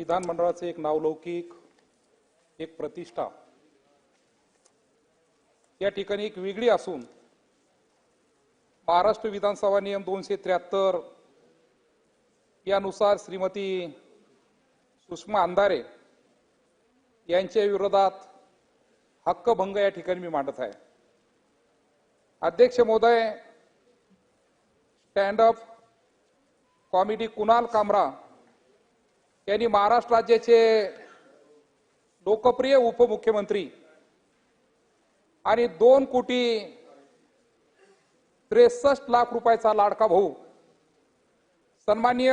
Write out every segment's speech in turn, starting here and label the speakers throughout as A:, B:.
A: विधानमंडळाचं एक नावलौकिक एक प्रतिष्ठा. या ठिकाणी एक वेगळी असून महाराष्ट्र विधानसभा नियम दोनशे त्र्याहत्तर यानुसार श्रीमती सुषमा अंधारे यांच्या विरोधात हक्कभंग या ठिकाणी मी मांडत आहे. अध्यक्ष महोदय stand up comedy Kunal Kamra यांनी महाराष्ट्र राज्याचे लोकप्रिय उपमुख्यमंत्री आणि दोन कोटी त्रेसष्ट लाख रुपयाचा लाडका भाऊ सन्माननीय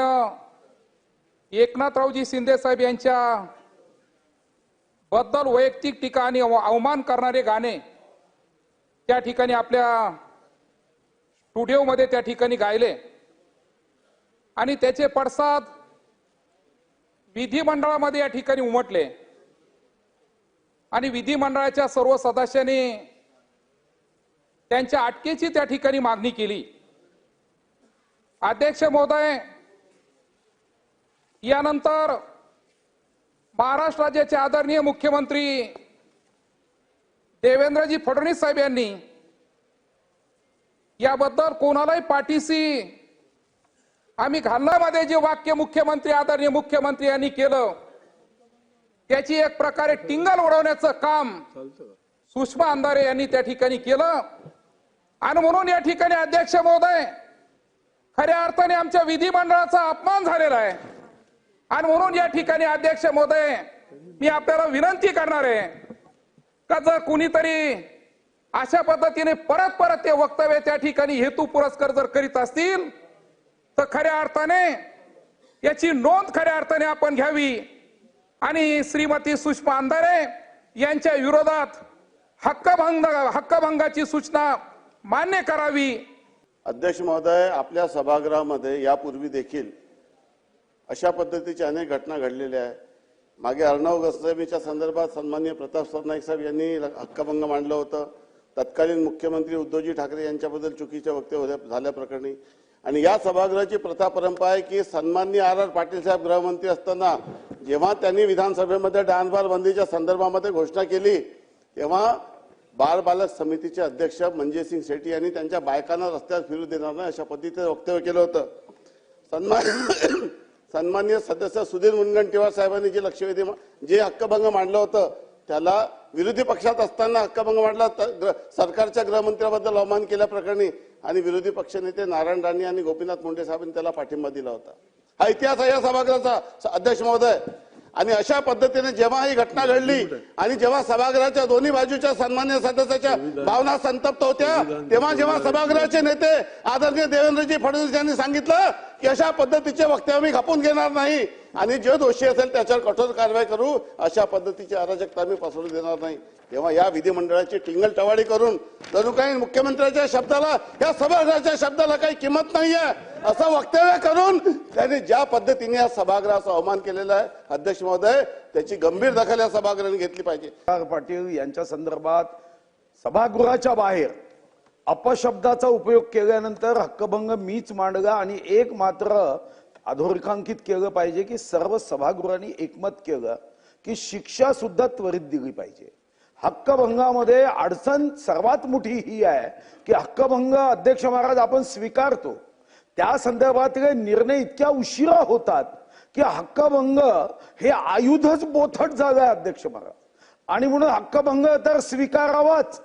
A: एकनाथरावजी शिंदे साहेब यांच्या बद्दल वैयक्तिक टीका आणि अवमान करणारे गाणे त्या ठिकाणी आपल्या स्टुडिओमध्ये त्या ठिकाणी गायले. आणि त्याचे पडसाद विधिमंडळामध्ये या ठिकाणी उमटले. आणि विधिमंडळाच्या सर्व सदस्यांनी त्यांच्या अटकेची त्या ठिकाणी मागणी केली. अध्यक्ष महोदय यानंतर महाराष्ट्र राज्याचे आदरणीय मुख्यमंत्री देवेंद्रजी फडणवीस साहेब यांनी याबद्दल कोणालाही पाठीशी आम्ही घालनामध्ये जे वाक्य मुख्यमंत्री आदरणीय मुख्यमंत्री यांनी केलं त्याची एक प्रकारे टिंगल उडवण्याचं काम सुषमा अंधारे यांनी त्या ठिकाणी केलं. आणि म्हणून या ठिकाणी अध्यक्ष महोदय खऱ्या अर्थाने आमच्या विधिमंडळाचा अपमान झालेला आहे. आणि म्हणून या ठिकाणी अध्यक्ष महोदय मी आपल्याला विनंती करणार आहे का जर कुणीतरी अशा पद्धतीने परत परत ते वक्तव्य त्या ठिकाणी हेतू पुरस्कार जर करीत असतील तर खऱ्या अर्थाने याची नोंद खऱ्या अर्थाने आपण घ्यावी. आणि श्रीमती सुषमा अंधारे यांच्या विरोधात हक्कभंग हक्कभंगाची सूचना मान्य करावी.
B: अध्यक्ष महोदय आपल्या सभागृहामध्ये यापूर्वी देखील अशा पद्धतीच्या अनेक घटना घडलेल्या आहे मागे अर्णव गोस्वामीच्या संदर्भात सन्माननीय प्रताप सरनाईक साहेब यांनी हक्कभंग मांडलं होतं. तत्कालीन मुख्यमंत्री उद्धवजी ठाकरे यांच्याबद्दल चुकीच्या वक्तव्य झाल्याप्रकरणी आणि या सभागृहाची प्रथा परंपरा आहे की सन्माननीय आर आर पाटील साहेब गृहमंत्री असताना जेव्हा त्यांनी विधानसभेमध्ये डान्सबार बंदीच्या संदर्भामध्ये घोषणा केली तेव्हा बाल बालक समितीचे अध्यक्ष मंजिसिंग शेट्टी यांनी त्यांच्या बायकांना रस्त्यावर फिरू देणार नाही अशा पद्धतीचं वक्तव्य केलं होतं. सन्मान सन्मान्य सदस्य सुधीर मुनगंटीवार साहेबांनी जे लक्षवेधी जे हक्कभंग मांडलं होतं त्याला विरोधी पक्षात असताना हक्कभंग मांडला सरकारच्या गृहमंत्र्याबद्दल अवमान केल्याप्रकरणी आणि विरोधी पक्षनेते नारायण राणे आणि गोपीनाथ मुंडे साहेबांनी त्याला पाठिंबा दिला होता. हा इतिहास आहे या सभागृहाचा अध्यक्ष महोदय. आणि अशा पद्धतीने जेव्हा ही घटना घडली आणि जेव्हा सभागृहाच्या दोन्ही बाजूच्या सन्मान्य सदस्याच्या भावना संतप्त होत्या तेव्हा जेव्हा सभागृहाचे नेते आदरणीय देवेंद्रजी फडणवीस यांनी सांगितलं की अशा पद्धतीचे वक्तव्य आम्ही खपून घेणार नाही आणि जे दोषी असेल त्याच्यावर कठोर कारवाई करू अशा पद्धतीची अराजकता आम्ही पसरू देणार नाही. तेव्हा या विधिमंडळाची टिंगल टवाळी करून जणू काही मुख्यमंत्र्याच्या शब्दाला या सभागृहाच्या शब्दाला काही किंमत नाहीये. असं वक्तव्य करून त्यांनी ज्या पद्धतीने या सभागृहाचा अवमान केलेला आहे अध्यक्ष महोदय त्याची गंभीर दखल या सभागृहाने घेतली पाहिजे.
C: पाटील यांच्या संदर्भात सभागृहाच्या बाहेर अपशब्दाचा उपयोग केल्यानंतर हक्कभंग मीच मांडला आणि एक मात्र अधोरेखांकित केलं पाहिजे की सर्व सभागृहांनी एकमत केलं की शिक्षा सुद्धा त्वरित दिली पाहिजे. हक्कभंगामध्ये अडचण सर्वात मोठी ही आहे की हक्कभंग अध्यक्ष महाराज आपण स्वीकारतो. त्या संदर्भातले निर्णय इतक्या उशिरा होतात की हक्कभंग हे आयुधच बोथट झालंय अध्यक्ष महाराज. आणि म्हणून हक्कभंग तर स्वीकारावाच.